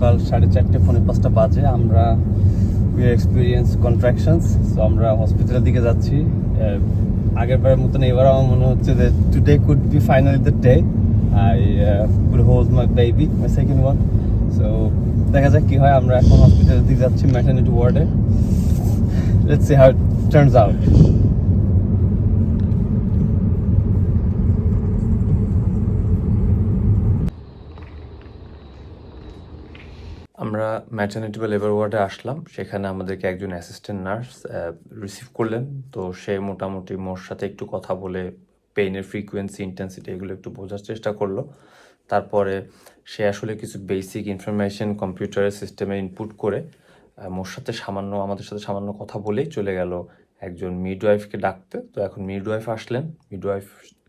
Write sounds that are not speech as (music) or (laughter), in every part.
সকাল সাড়ে চারটে পৌনে পাঁচটা বাজে। আমরা উই এক্সপিরিয়েন্স কন্ট্রাকশনস সো আমরা হসপিটালের দিকে যাচ্ছি। আহ, আগের বারের মতন এবার আমার মনে হচ্ছে যে today could be finally the day I could hold my baby my second one so দেখা যাক কি হয়। আমরা এখন হসপিটালের দিকে যাচ্ছি ম্যাটার্নিটি ওয়ার্ডে let's see how turns out আমরা ম্যাটার্নিটি বা লেবার ওয়ার্ডে আসলাম। সেখানে আমাদেরকে একজন অ্যাসিস্ট্যান্ট নার্স রিসিভ করলেন। তো সে মোটামুটি মোর সাথে একটু কথা বলে পেইনের ফ্রিকোয়েন্সি ইন্টেন্সিটি এগুলো একটু বোঝার চেষ্টা করল। তারপরে সে আসলে কিছু বেসিক ইনফরমেশন কম্পিউটারের সিস্টেমে ইনপুট করে মোর সাথে সামান্য, আমাদের সাথে সামান্য কথা বলেই চলে গেল। একজন মিডওয়াইফকে ডাকতে। তো এখন মিডওয়াইফ আসলেন। মিডওয়াইফ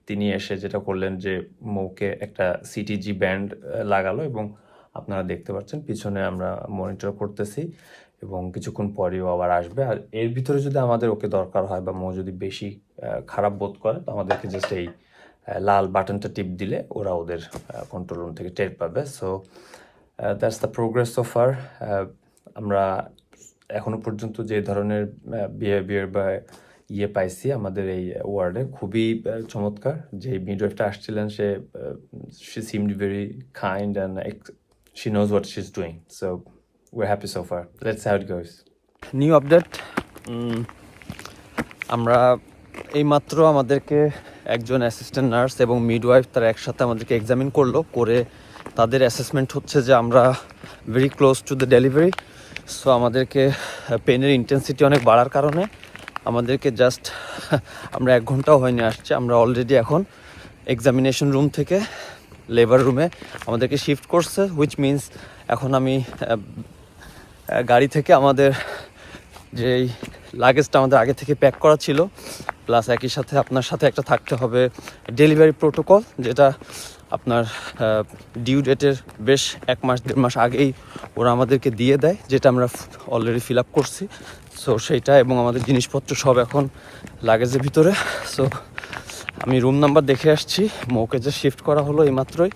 তিনি এসে যেটা করলেন যে মৌকে একটা সিটিজি ব্যান্ড লাগালো এবং আপনারা দেখতে পাচ্ছেন, পিছনে আমরা মনিটর করতেছি এবং কিছুক্ষণ পরেও আবার আসবে। আর এর ভিতরে যদি আমাদের ওকে দরকার হয় বা মৌ যদি বেশি খারাপ বোধ করে, তো আমাদেরকে জাস্ট এই লাল বাটনটা টিপ দিলে ওরা ওদের কন্ট্রোল রুম থেকে টের পাবে। So that's the progress of আর আমরা এখনও পর্যন্ত যে ধরনের বিহেভিয়ার বা ইয়ে পাইছি আমাদের এই ওয়ার্ডে খুবই চমৎকার। যে মিডওয়াইফটা আসছিলেন সে she seemed very kind and she knows what she's doing. So we're happy so far. Let's see how it goes. New update আমরা এইমাত্র আমাদেরকে একজন অ্যাসিস্ট্যান্ট নার্স এবং মিডওয়াইফ তারা একসাথে আমাদেরকে এক্সামিন করল, করে তাদের অ্যাসেসমেন্ট হচ্ছে যে আমরা very close to the delivery so আমাদেরকে পেনের ইন্টেন্সিটি অনেক বাড়ার কারণে আমাদেরকে জাস্ট (laughs) আমরা এক ঘন্টাও হয়নি আসছে, আমরা অলরেডি এখন এক্সামিনেশন রুম থেকে লেবার রুমে আমাদেরকে শিফট করছে হুইচ মিন্স এখন আমি গাড়ি থেকে আমাদের যেই লাগেজটা আমাদের আগে থেকে প্যাক করা ছিল প্লাস একই সাথে আপনার সাথে একটা থাকতে হবে ডেলিভারি প্রোটোকল যেটা আপনার ডিউ ডেটের বেশ এক মাস, দেড় মাস আগেই ওরা আমাদেরকে দিয়ে দেয়, যেটা আমরা অলরেডি ফিল আপ করছি। সো সেইটা এবং আমাদের জিনিসপত্র সব এখন লাগেজের ভিতরে। সো আমি রুম নাম্বার দেখে আসছি। মৌকে যে শিফট করা হলো এইমাত্রই।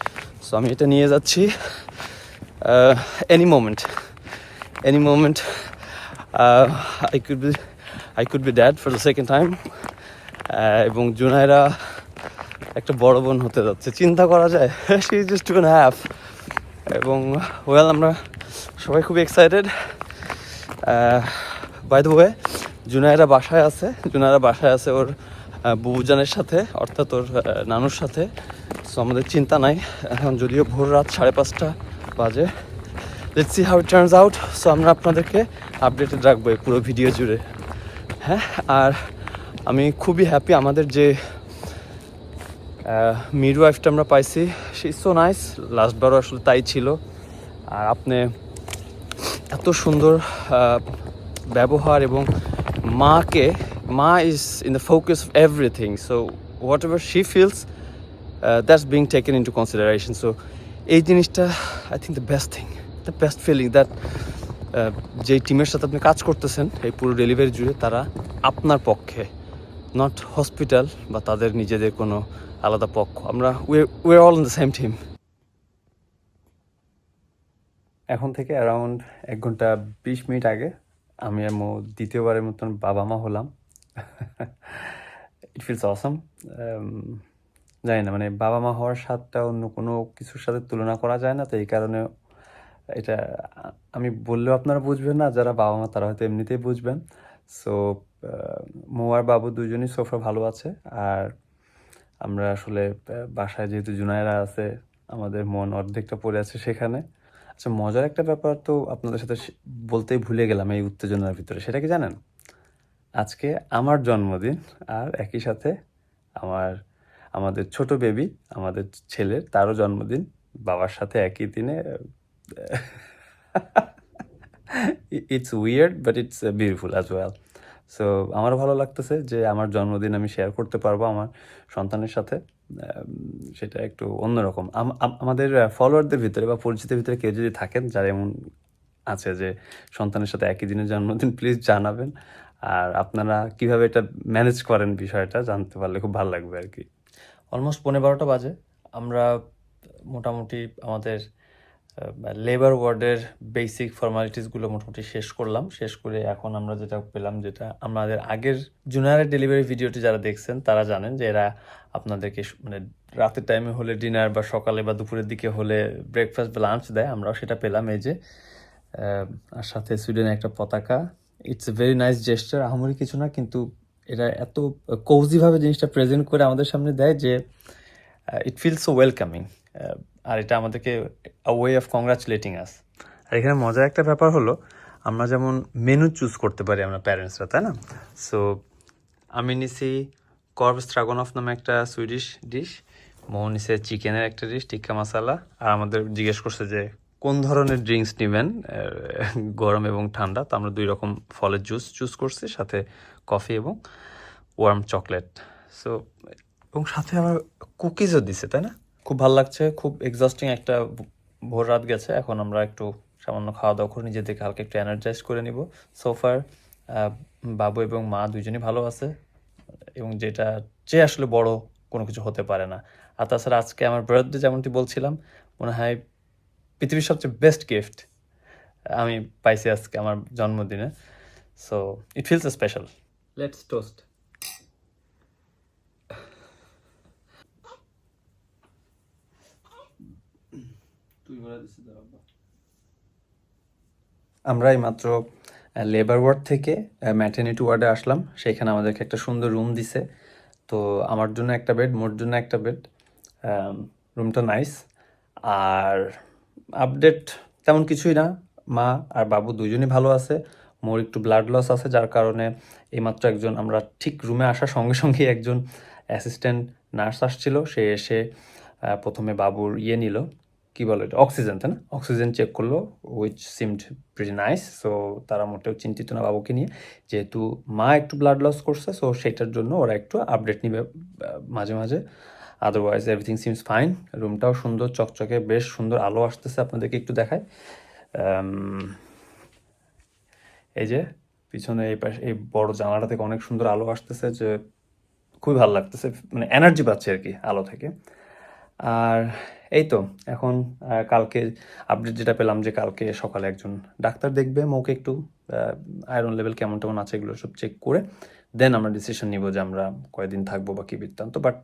সো আমি এটা নিয়ে যাচ্ছি। Any moment any moment I could be I could be dad for the second time এবং জুনাইরা একটা বড় বোন হতে যাচ্ছে। চিন্তা করা যায় she is just two and half এবং ওয়েল আমরা সবাই খুব excited by the way Junaira বাসায় আছে। জুনাইরা বাসায় আছে, ওর বুবুজানের সাথে, অর্থাৎ ওর নানুর সাথে। সো আমাদের চিন্তা নাই। এখন যদিও ভোর রাত সাড়ে পাঁচটা বাজে। Let's see how it turns out so আমরা আপনাদেরকে আপডেটেড রাখব এই পুরো ভিডিও জুড়ে। হ্যাঁ আর আমি খুবই হ্যাপি আমাদের যে মিড ওয়াইফটা আমরা পাইছি। সে সো নাইস লাস্টবারও আসলে তাই ছিল। আর আপনি এত সুন্দর ব্যবহার এবং মাকে is in the focus of everything so whatever she feels that's being taken into consideration so এই জিনিসটা I think the best thing the best feeling that যে টিমের সাথে আপনি কাজ করতেছেন, এই পুরো ডেলিভারি জুড়ে তারা আপনার পক্ষে নট হসপিটাল বা তাদের নিজেদের কোনো আলাদা পক্ষ। আমরা we all in the same team এখন থেকে অ্যারাউন্ড এক ঘণ্টা বিশ মিনিট আগে আমি আর দ্বিতীয়বারের মতন বাবা মা হলাম। ইট ফিলস অসম জানি না মানে বাবা মা হওয়ার স্বাদটা অন্য কোনো কিছুর সাথে তুলনা করা যায় না, তো এই কারণে এটা আমি বললেও আপনারা বুঝবেন না, যারা বাবা মা তারা হয়তো এমনিতেই বুঝবেন। সো মৌ আর বাবু দুজনই সোফা ভালো আছে। আর আমরা আসলে বাসায় যেহেতু জুনায়রা আছে, আমাদের মন অর্ধেকটা পড়ে আছে সেখানে। আচ্ছা মজার একটা ব্যাপার তো আপনাদের সাথে বলতেই ভুলে গেলাম এই উত্তেজনার ভিতরে, সেটা কি জানেন? আজকে আমার জন্মদিন আর একই সাথে আমার, আমাদের ছোট বেবি আমাদের ছেলের তারও জন্মদিন। বাবার সাথে একই দিনে it's weird but it's beautiful as well so আমারও ভালো লাগতেছে যে আমার জন্মদিন আমি শেয়ার করতে পারব আমার সন্তানের সাথে। সেটা একটু অন্যরকম। আম- আম- আমাদের ফলোয়ারদের ভিতরে বা পরিচিতের ভিতরে কেউ যদি থাকেন, যারা এমন আছে যে সন্তানের সাথে একই দিনের জন্মদিন প্লিজ জানাবেন। আর আপনারা কীভাবে এটা ম্যানেজ করেন বিষয়টা জানতে পারলে খুব ভালো লাগবে আর কি। অলমোস্ট পনেরো বারোটা বাজে। আমরা মোটামুটি আমাদের লেবার ওয়ার্ডের বেসিক ফর্মালিটিসগুলো মোটামুটি শেষ করলাম। শেষ করে এখন আমরা যেটা পেলাম যেটা আমাদের আগের জুনিয়রের ডেলিভারি ভিডিওটি যারা দেখছেন, তারা জানেন যে এরা আপনাদেরকে মানে রাতের টাইমে হলে ডিনার বা সকালে বা দুপুরের দিকে হলে ব্রেকফাস্ট বা লাঞ্চ দেয়। আমরাও সেটা পেলাম এই যে আর সাথে সুইডেনের একটা পতাকা। It's a very nice gesture আহামরি কিছু না, কিন্তু এটা এত কৌজিভাবে জিনিসটা প্রেজেন্ট করে আমাদের সামনে দেয় যে ইট ফিল সো ওয়েলকামিং আর এটা আমাদেরকে ওয়ে অফ কংগ্রাচুলেটিং আস আর এখানে মজার একটা ব্যাপার হলো, আমরা যেমন মেনু চুজ করতে পারি আমরা প্যারেন্টসরা তাই না? সো আমি নিছি কর্ব স্ট্রাগনফ নামে একটা সুইডিশ ডিশ মোহন নিছে চিকেনের একটা ডিশ টিক্কা মশালা আর আমাদের জিজ্ঞেস করছে যে কোন ধরনের ড্রিঙ্কস নেবেন? গরম এবং ঠান্ডা, তো আমরা দুই রকম ফলের জুস চুজ করছি, সাথে কফি এবং ওয়ার্ম চকলেট সো এবং সাথে আমার কুকিজও দিছে, তাই না? খুব ভালো লাগছে, খুব এক্সস্টিং একটা ভোর রাত গেছে, এখন আমরা একটু সামান্য খাওয়া দাওয়া করে নিজেদেরকে হালকা একটু এনার্জাইজ করে নিব। সোফার বাবু এবং মা দুজনই ভালো আছে, এবং যেটা যে আসলে বড় কোনো কিছু হতে পারে না। আর তাছাড়া আজকে আমার বার্থডে যেমনটি বলছিলাম, মনে হয় পৃথিবীর সবচেয়ে বেস্ট গিফট আমি পাইছি আজকে আমার জন্মদিনে। So it feels special let's toast আমরা এই মাত্র লেবার ওয়ার্ড থেকে ম্যাটার্নিটি ওয়ার্ডে আসলাম। সেখানে আমাদেরকে একটা সুন্দর রুম দিছে। তো আমার জন্য একটা বেড মোর জন্য একটা বেড রুমটা নাইস আর আপডেট তেমন কিছুই না। মা আর বাবু দুজনই ভালো আছে। মোর একটু ব্লাড লস আছে, যার কারণে এইমাত্র একজন, আমরা ঠিক রুমে আসার সঙ্গে সঙ্গে একজন অ্যাসিস্ট্যান্ট নার্স আসছিল। সে এসে প্রথমে বাবুর ইয়ে নিল। কি বলো এটা অক্সিজেন তাই না? অক্সিজেন চেক করল which seemed pretty nice so তারা মোটেও চিন্তিত না বাবুকে নিয়ে। যেহেতু মা একটু ব্লাড লস করছে সো সেটার জন্য ওরা একটু আপডেট নিবে মাঝে মাঝে। আদারওয়াইজ এভরিথিং সিমস ফাইন রুমটাও সুন্দর, চকচকে, বেশ সুন্দর আলো আসতেছে আপনাদেরকে একটু দেখায় এই যে, পিছনে এই পাশে, এই বড় জানালা থেকে অনেক সুন্দর আলো আসতেছে যে, খুবই ভালো লাগতেছে মানে এনার্জি পাচ্ছে আর কি আলো থেকে। আর এই তো, এখন কালকে আপডেট যেটা পেলাম যে, কালকে সকালে একজন ডাক্তার দেখবে মৌকে একটু আয়রন লেভেল কেমন তেমন আছে এগুলো সব চেক করে। দেন আমরা ডিসিশন নিব যে আমরা কয়দিন থাকব বা কি বৃত্তান্ত বাট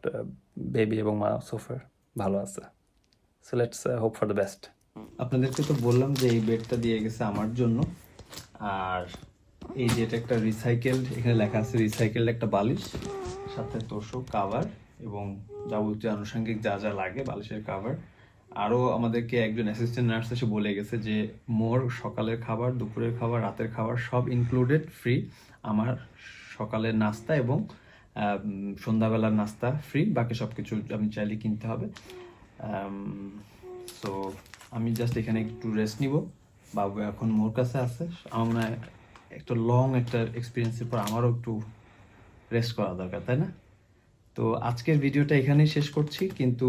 বেবি এবং মা সোফার ভালো আছে। So let's hope for the best আপনাদেরকে তো বললাম যে এই বেডটা দিয়ে গেছে আমার জন্য। আর এই যে এটা একটা রিসাইকেলড এখানে লেখা আছে রিসাইকেলড একটা বালিশ, সাথে তোষক কাভার এবং যাবতীয় আনুষঙ্গিক যা যা লাগে বালিশের কাভার আরও আমাদেরকে একজন অ্যাসিস্ট্যান্ট নার্স এসে বলে গেছে যে, মোর সকালের খাবার, দুপুরের খাবার, রাতের খাবার সব ইনক্লুডেড ফ্রি আমার সকালের নাস্তা এবং সন্ধ্যাবেলার নাস্তা ফ্রি বাকি সব কিছু আমি চাইলে কিনতে হবে। সো আমি জাস্ট এখানে একটু রেস্ট নিব। বাবু এখন মোর কাছে আছে। আমার একটা লং একটা এক্সপিরিয়েন্সের পর আমারও একটু রেস্ট করা দরকার, তাই না? তো আজকের ভিডিওটা এখানেই শেষ করছি। কিন্তু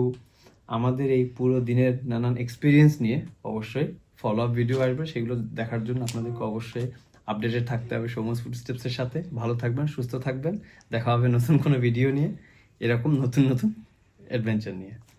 আমাদের এই পুরো দিনের নানান এক্সপিরিয়েন্স নিয়ে অবশ্যই ফলো আপ ভিডিও আসবে। সেগুলো দেখার জন্য আপনাদেরকে অবশ্যই আপডেটেড থাকতে হবে সমস্ত ফুড স্টেপসের সাথে। ভালো থাকবেন, সুস্থ থাকবেন। দেখা হবে নতুন কোনো ভিডিও নিয়ে। এরকম নতুন নতুন অ্যাডভেঞ্চার নিয়ে।